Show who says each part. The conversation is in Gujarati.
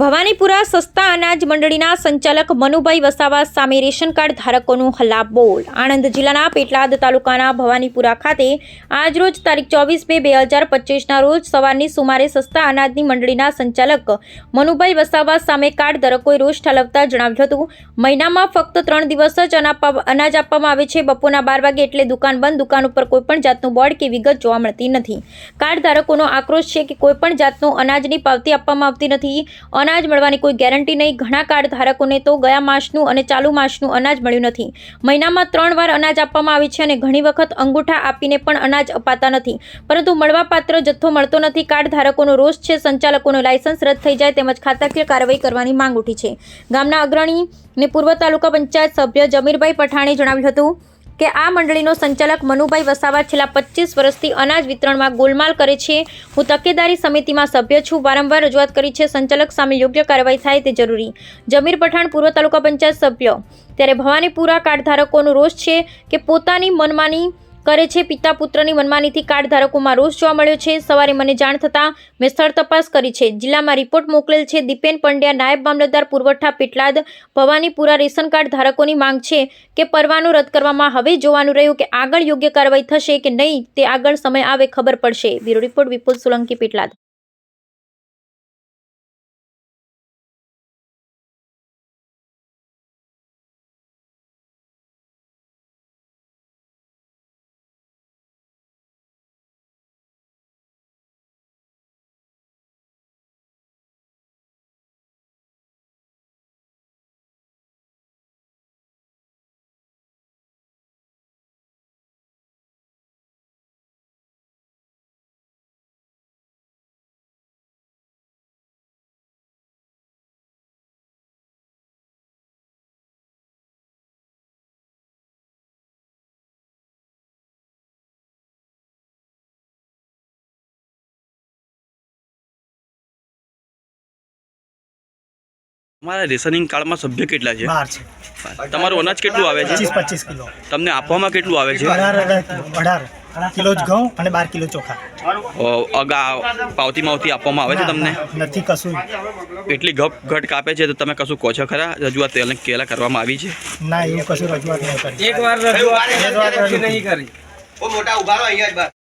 Speaker 1: ભવાનીપુરા સસ્તા અનાજ મંડળીના સંચાલક મનુભાઈ વસાવા સામે રેશન કાર્ડ ધારકોનું હલ્લાબોલ આણંદ જિલ્લાના પેટલાદ તાલુકાના ભવાનીપુરા ખાતે આજરોજ તારીખ ચોવીસ બે બે હજાર પચીસના રોજ સવારની સુમારે સસ્તા અનાજની મંડળીના સંચાલક મનુભાઈ વસાવા સામે કાર્ડ ધારકોએ રોષ ઠાલવતા જણાવ્યું હતું. મહિનામાં ફક્ત ત્રણ દિવસ જ અનાજ આપવામાં આવે છે. બપોરના બાર વાગે એટલે દુકાન બંધ. દુકાન ઉપર કોઈપણ જાતનું બોર્ડ કે વિગત જોવા મળતી નથી. કાર્ડ ધારકોનો આક્રોશ છે કે કોઈપણ જાતનું અનાજની પાવતી આપવામાં આવતી નથી. અનાજ મળવાની કોઈ ગેરંટી નહીં. ઘણા કાર્ડ ધારકોને તો ગયા માસનું અને ચાલુ માસનું અનાજ મળ્યું નથી. મહિનામાં ત્રણ વાર અનાજ આપવામાં આવે છે અને ઘણી વખત અંગૂઠા આપીને પણ અનાજ અપાતા નથી. પરંતુ મળવાપાત્ર જથ્થો મળતો નથી. કાર્ડ ધારકોનો રોષ છે. સંચાલકોનો લાયસન્સ રદ થઈ જાય તેમજ ખાતાકીય કાર્યવાહી કરવાની માંગ ઉઠી છે. ગામના અગ્રણી ને પૂર્વ તાલુકા પંચાયત સભ્ય જમીરભાઈ પઠાણે જણાવ્યું હતું કે આ મંડળીનો સંચાલક મનુભાઈ વસાવા છેલ્લા પચીસ વર્ષથી અનાજ વિતરણમાં ગોલમાલ કરે છે. હું તકેદારી સમિતિમાં સભ્ય છું. વારંવાર રજૂઆત કરી છે. સંચાલક સામે યોગ્ય કાર્યવાહી થાય તે જરૂરી. જમીર પઠાણ, પૂર્વ તાલુકા પંચાયત સભ્ય. ત્યારે ભવાનીપુરા કાર્ડ ધારકોનો રોષ છે કે પોતાની મનમાની કરે છે પિતા પુત્રની મનમાનીથી કાર્ડ ધારકોમાં રોષ જોવા મળ્યો છે. સવારે મને જાણ થતાં મેં સ્થળ તપાસ કરી છે. જિલ્લામાં રિપોર્ટ મોકલેલ છે. દીપેન પંડ્યા, નાયબ મામલતદાર પુરવઠા પેટલાદ, ભવાનીપુરા રેશન કાર્ડ ધારકોની માંગ છે કે પરવાનો રદ કરવામાં હવે જોવાનું રહ્યું કે આગળ યોગ્ય કાર્યવાહી થશે કે નહીં તે આગળ સમય આવે ખબર પડશે. Bureau report Vipul Solanki, Petlad.
Speaker 2: તમારા રેશનિંગ કાર્ડમાં સભ્ય કેટલા છે?
Speaker 3: બાર છે.
Speaker 2: તમારું અનાજ કેટલું આવે છે?
Speaker 3: પચીસ પચીસ કિલો.
Speaker 2: તમને આપવામાં કેટલું આવે છે?
Speaker 3: અઢાર કિલો. જ ઘઉં અને બાર કિલો ચોખા.
Speaker 2: અગા પાવતી માવતી આપવામાં આવે છે તમને?
Speaker 3: નથી કશું.
Speaker 2: એટલી ગપ ઘટ કાપે છે તો તમે કશું કહો છો ખરા? રજૂઆત કેલા કરવામાં આવી છે.
Speaker 3: ના એવું કશું રજૂઆત નહીં કરી.
Speaker 4: એક વાર રજૂઆત
Speaker 3: રજૂઆત
Speaker 4: નહીં કરી.
Speaker 5: મોટા ઊભા અહીંયા જ બસ